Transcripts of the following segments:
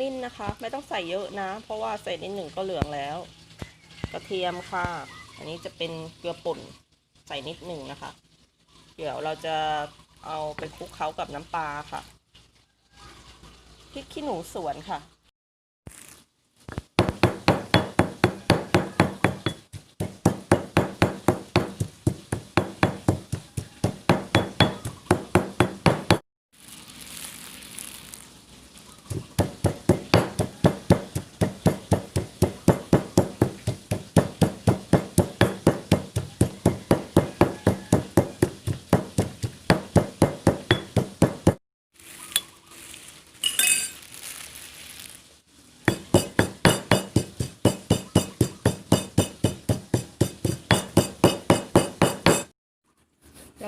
มิ้นนะคะ ไม่ต้องใส่เยอะนะ เพราะว่าใส่นิดหนึ่งก็เหลืองแล้ว กระเทียมค่ะ อันนี้จะเป็นเกลือป่นใส่นิดหนึ่งนะคะ เดี๋ยวเราจะเอาไปคลุกเคล้ากับน้ำปลาค่ะพริกขี้หนูสวนค่ะ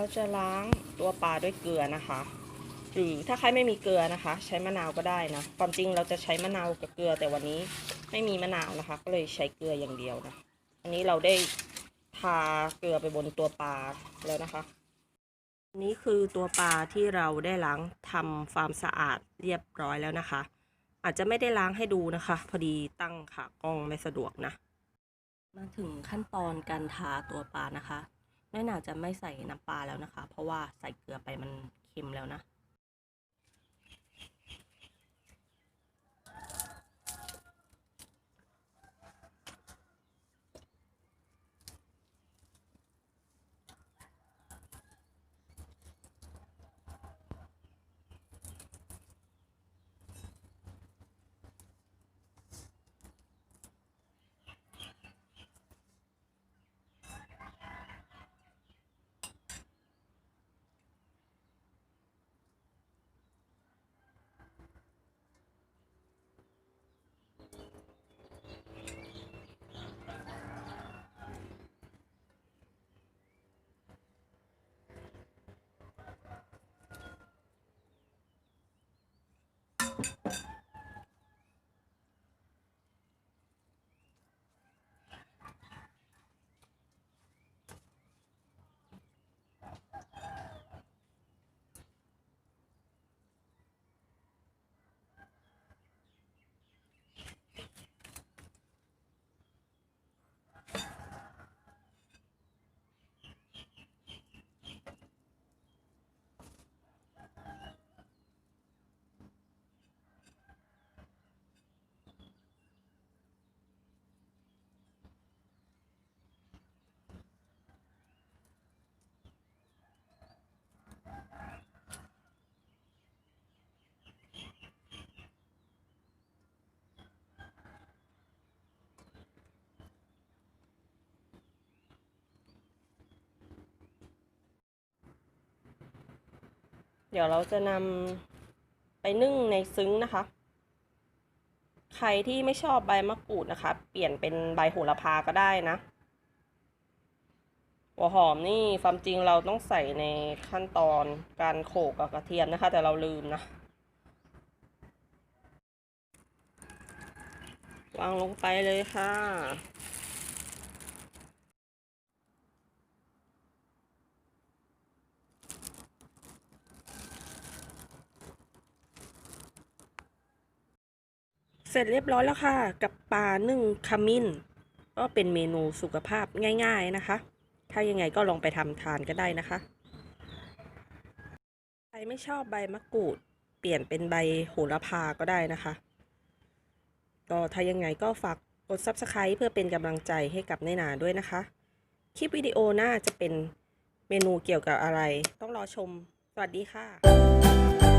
เราจะล้างตัวปลาด้วยเกลือนะคะ หรือถ้าใครไม่มีเกลือนะคะ ใช้มะนาวก็ได้นะความจริงเราจะใช้มะนาวกับเกลือแต่วันนี้ไม่มีมะนาวนะคะ ก็เลยใช้เกลืออย่างเดียวนะอันนี้เราได้ทาเกลือไปบนตัวปลาแล้วนะคะนนี้คือตัวปลาที่เราได้ล้างทำความสะอาดเรียบร้อยแล้วนะคะ อาจจะไม่ได้ล้างให้ดูนะคะ พอดีตั้งขากล้องไม่สะดวกนะ มาถึงขั้นตอนการทาตัวปลานะคะ แม่นาจะไม่ใส่น้ำปลาแล้วนะคะ เพราะว่าใส่เกลือไปมันเค็มแล้วนะ เดี๋ยวเราจะนำไปนึ่งในซึ้งนะคะ ใครที่ไม่ชอบใบมะกรูดนะคะ เปลี่ยนเป็นใบโหระพาก็ได้นะ หัวหอมนี่ความจริงเราต้องใส่ในขั้นตอนการโขลกกับกระเทียมนะคะ แต่เราลืมนะวางลงไปเลยค่ะ เสร็จเรียบร้อยแล้วค่ะ กับปลานึ่งขมิ้น ก็เป็นเมนูสุขภาพง่าย ๆนะคะ ถ้ายังไงก็ลองไปทำทานก็ได้นะคะใครไม่ชอบใบมะกรูด เปลี่ยนเป็นใบโหระพาก็ได้นะคะ ก็ถ้ายังไงก็ฝากกด Subscribe เพื่อเป็นกำลังใจให้กับในนาด้วยนะคะ คลิปวิดีโอหน้าจะเป็นเมนูเกี่ยวกับอะไร ต้องรอชม สวัสดีค่ะ